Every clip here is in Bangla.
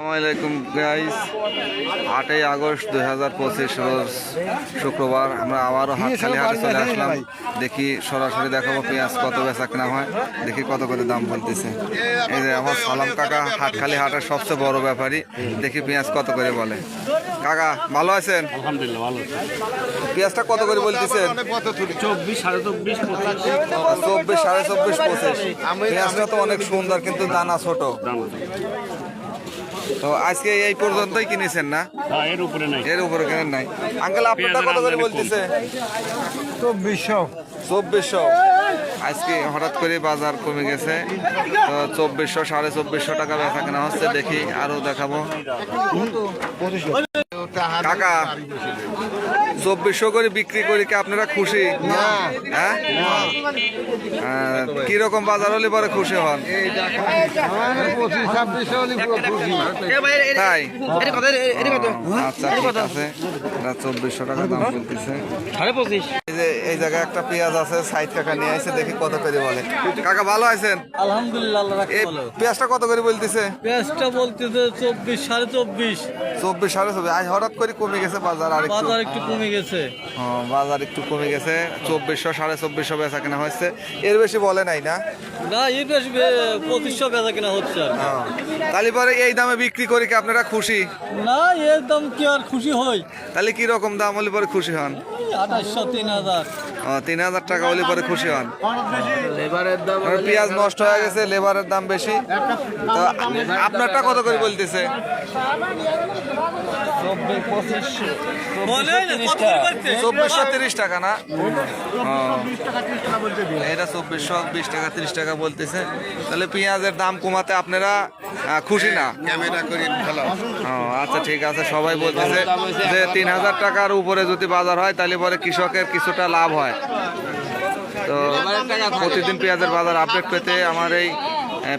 আসসালামাইকুম গাইস আটই আগস্ট দুই হাজার পঁচিশ রোজ শুক্রবার। আমরা আবারও হাটখালি হাটে চলে আসলাম। দেখি সরাসরি দেখাবো পেঁয়াজ কত বেচা কেনা হয়। দেখি কত করে দাম বলতেছে। এই যে আমার সালাম কাকা হাটখালি হাটের সবচেয়ে বড় ব্যাপারী। দেখি পেঁয়াজ কত করে বলে। কাকা ভালো আছেন? আলহামদুলিল্লাহ ভালো পেঁয়াজটা কত করে বলতেছেন? চব্বিশ সাড়ে চব্বিশ পঁচিশ। চব্বিশ সাড়ে চব্বিশ পঁচিশ। পেঁয়াজটা তো অনেক সুন্দর কিন্তু দানা ছোট। তো আজকে এই পর্যন্তই কিনেছেন না? এর উপরে নাই। এর উপরে কেনেন নাই। আঙ্কেল আপনারটা কত করে বলতেছে? চব্বিশশো। চব্বিশশো। আজকে হঠাৎ করে বাজার কমে গেছে। তো চব্বিশশো সাড়ে চব্বিশশো টাকা বেচা কেনা হচ্ছে দেখি আরও দেখাবো। কাকা চব্বিশশো করে বিক্রি করে কি আপনারা খুশি? হ্যাঁ? আহ, কীরকম বাজার হলে পরে খুশি হন? পঁচিশ ছাব্বিশ হলে পুরো খুশি তাই? আচ্ছা ঠিক আছে। চব্বিশশো টাকা দাম পঁচিশ। এই যে এই জায়গায় একটা পেঁয়াজ আছে ষাট টাকা নিয়ে আসে দেখি কত করে বলে। কাকা ভালো আছেন? আলহামদুলিল্লাহ এই পেঁয়াজটা কত করে বলতেছে? পেঁয়াজটা বলতেছে চব্বিশ সাড়ে চব্বিশ। চব্বিশ সাড়ে চব্বিশ। আজ হঠাৎ করে কমে গেছে বাজার আর বাজার একটু কমে গেছে। হ্যাঁ, বাজার একটু কমে গেছে। চব্বিশশো সাড়ে চব্বিশশো বেচা কেনা হয়েছে এর বেশি বলে নাই না? না এর বেশ পঁচিশশো বেচা কেনা হচ্ছে। হ্যাঁ। তাহলে পরে এই দামে বিক্রি করে কি আপনারা খুশি? না এর দাম কি আর খুশি হই তাহলে কি রকম দাম হলে পরে খুশি হন? আঠাশশো তিন হাজার। তিন হাজার টাকা হলে পরে খুশি হন। পেঁয়াজ নষ্ট হয়ে গেছে লেবারের দাম বেশি। তো আপনারটা কত করে বলতেছে? বলে না, কত করে বলছে? চব্বিশশো তিরিশ টাকা না? এটা চব্বিশশো বিশ টাকা তিরিশ টাকা বলতেছে। তাহলে পেঁয়াজের দাম কমাতে আপনারা খুশি না? ক্যামেরা করে আচ্ছা ঠিক আছে সবাই বলতেছে যে তিন হাজার টাকার উপরে যদি বাজার হয় তাহলে পরে কৃষকের কিছুটা লাভ হয়। তো প্রতিদিন পেঁয়াজের বাজার আপডেট পেতে আমার এই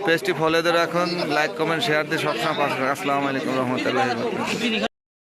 পেজটি ফলো ধরে এখন লাইক কমেন্ট শেয়ার দিয়ে সবসময় পাশে আসসালামু আলাইকুম রহমতুল্লাহ